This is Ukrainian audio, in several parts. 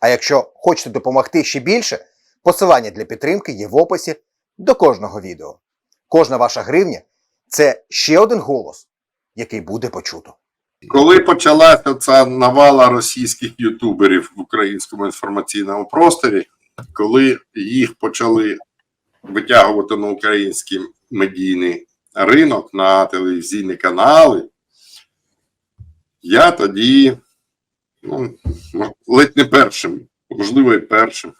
А якщо хочете допомогти ще більше, посилання для підтримки є в описі до кожного відео. Кожна ваша гривня це ще один голос, який буде почуто. Коли почалася ця навала російських ютуберів в українському інформаційному просторі, коли їх почали витягувати на український медійний ринок, на телевізійні канали, я тоді ну, ледь не першим, можливо, і першим,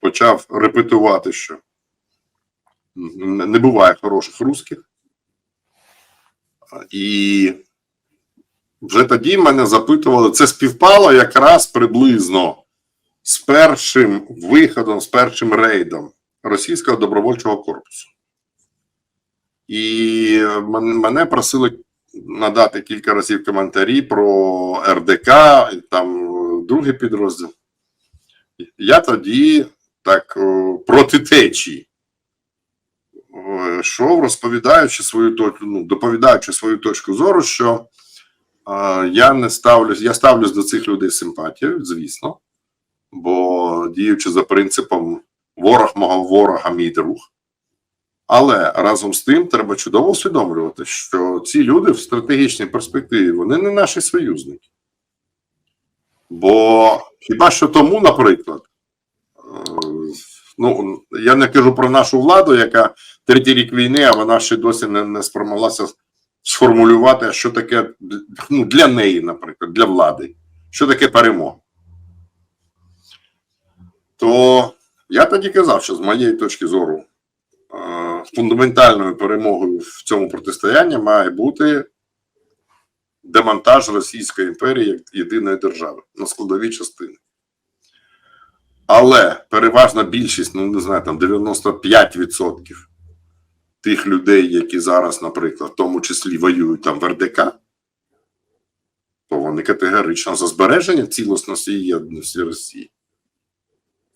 почав репетувати, що не буває хороших русських. І вже тоді мене запитували, це співпало якраз приблизно з першим виходом, з першим рейдом російського добровольчого корпусу. І мене просили надати кілька разів коментарі про РДК, там е, другий підрозділ. Я тоді так проти течії е, йшов, розповідаючи свою точку, ну, доповідаючи свою точку зору, що е, я не ставлюсь, я ставлюсь до цих людей симпатією, звісно, бо діючи за принципом ворог мого ворога, мій друг. Але разом з тим треба чудово усвідомлювати, що ці люди в стратегічній перспективі вони не наші союзники. Бо хіба що тому, наприклад, е, ну я не кажу про нашу владу, яка третій рік війни, а вона ще досі не, не спромоглася сформулювати, що таке ну, для неї, наприклад, для влади, що таке перемога. То я тоді казав, що з моєї точки зору фундаментальною перемогою в цьому протистоянні має бути демонтаж Російської імперії як єдиної держави на складові частини. Але переважна більшість, ну не знаю, там 95% тих людей, які зараз, наприклад, в тому числі воюють там в РДК, то вони категорично за збереження цілісності і єдності Росії.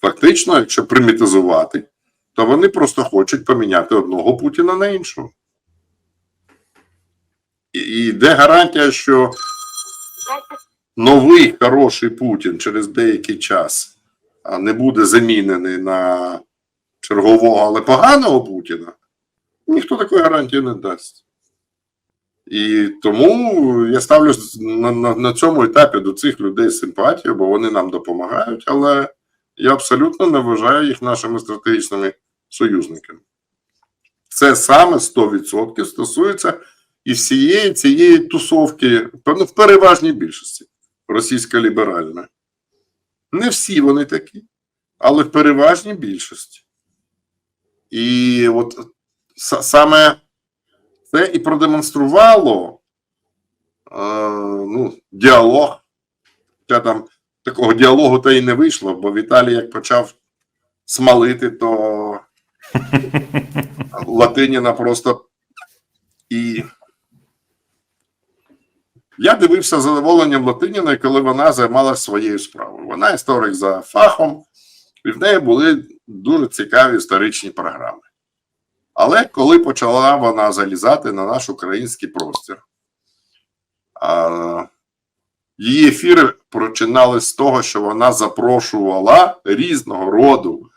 Фактично, якщо примітизувати, то вони просто хочуть поміняти одного Путіна на іншого. І, де гарантія, що новий хороший Путін через деякий час не буде замінений на чергового, але поганого Путіна, ніхто такої гарантії не дасть. І тому я ставлю на, на, на цьому етапі до цих людей симпатію, бо вони нам допомагають, але я абсолютно не вважаю їх нашими стратегічними союзниками. Це саме 100% стосується і всієї цієї тусовки, в переважній більшості російсько-ліберальної. Не всі вони такі, але в переважній більшості. І от саме це і продемонструвало е, ну, діалог. Там такого діалогу та й не вийшло, бо Віталій як почав смалити, то Латиніна просто і. Я дивився з задоволенням Латиніної, коли вона займалася своєю справою. Вона історик за фахом, і в неї були дуже цікаві історичні програми. Але коли почала вона залізати на наш український простір, а, її ефіри починались з того, що вона запрошувала різного роду,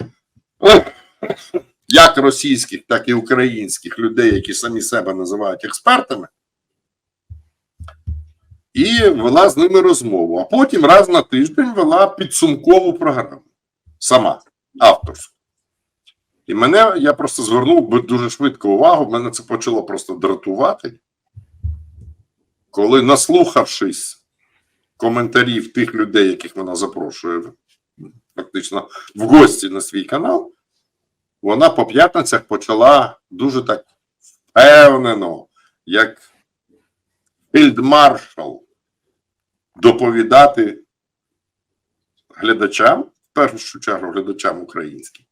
як російських, так і українських людей, які самі себе називають експертами, і вела з ними розмову. А потім раз на тиждень вела підсумкову програму. Сама, авторську. І мене я просто звернув дуже швидко увагу, мене це почало просто дратувати. Коли, наслухавшись коментарів тих людей, яких вона запрошує фактично в гості на свій канал, вона по п'ятницях почала дуже так впевнено, як фельдмаршал, доповідати глядачам в першу чергу глядачам українським.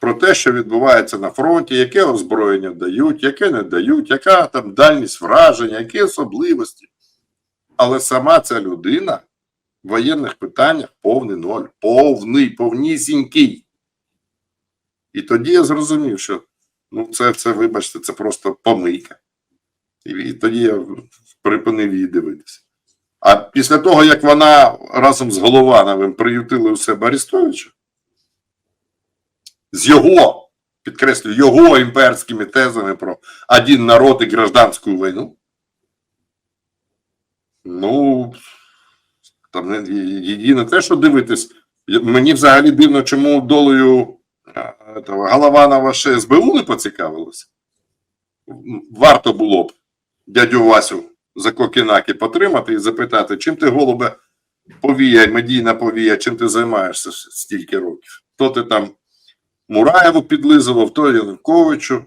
Про те, що відбувається на фронті, яке озброєння дають, яке не дають, яка там дальність враження, які особливості. Але сама ця людина в воєнних питаннях повний ноль. Повний, повнісінький. І тоді я зрозумів, що ну, це, це вибачте, це просто помийка. І, і тоді я припинив її дивитися. А після того, як вона разом з Головановим приютили у себе Арестовича, з його, підкреслю, його імперськими тезами про один народ і гражданську війну, ну, там єдине те, що дивитись, мені взагалі дивно, чому долею Голованова ще СБУ не поцікавилося. Варто було б дядю Васю за кокінаки потримати і запитати, чим ти, голубе, повія, медійна повія, чим ти займаєшся стільки років? То ти там Мураєву підлизував, то Януковичу.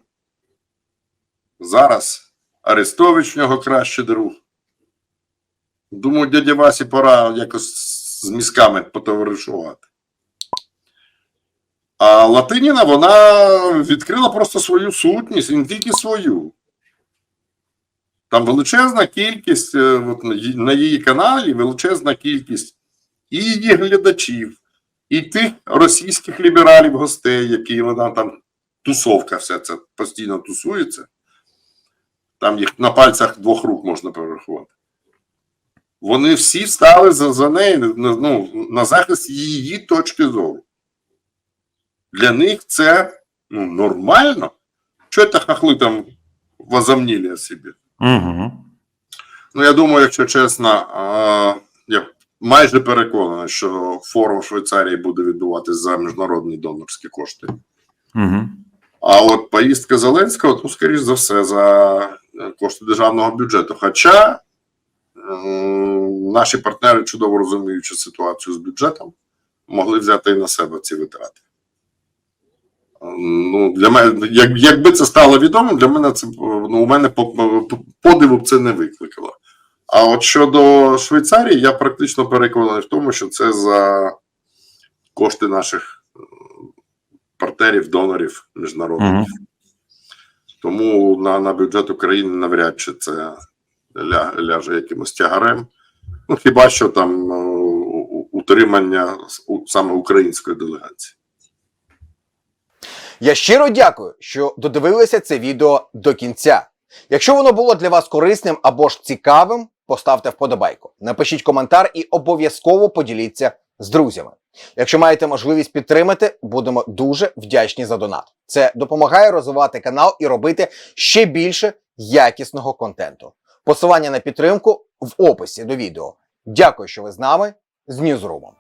Зараз Арестович в нього кращий друг. Думаю, дядя Васі пора якось з мізками потоваришувати. А Латиніна вона відкрила просто свою сутність, і не тільки свою. Там величезна кількість, е, от, на її- на її каналі величезна кількість і її глядачів, і тих російських лібералів гостей, які вона там тусовка, вся це постійно тусується. Там їх на пальцях двох рук можна перерахувати. Вони всі стали за, за неї ну, на захист її точки зору. Для них це ну, нормально. Чого це хахли там возомнили о собі? Угу. Ну, я думаю, якщо чесно, а, я майже переконаний, що форум в Швейцарії буде відбуватись за міжнародні донорські кошти. Угу. А от поїздка Зеленського, ну, скоріш за все, за кошти державного бюджету. Хоча наші партнери, чудово розуміючи ситуацію з бюджетом, могли взяти і на себе ці витрати. Ну, для мене, як, якби це стало відомо, для мене це ну, у мене по- по- подиву б це не викликало. А от щодо Швейцарії, я практично переконаний в тому, що це за кошти наших партнерів, донорів міжнародних. Угу. Тому на, на бюджет України навряд чи це ля, ляже якимось тягарем. Ну, хіба що там е, утримання саме української делегації. Я щиро дякую, що додивилися це відео до кінця. Якщо воно було для вас корисним або ж цікавим, поставте вподобайку, напишіть коментар і обов'язково поділіться з друзями. Якщо маєте можливість підтримати, будемо дуже вдячні за донат. Це допомагає розвивати канал і робити ще більше якісного контенту. Посилання на підтримку в описі до відео. Дякую, що ви з нами з Ньюзрумом.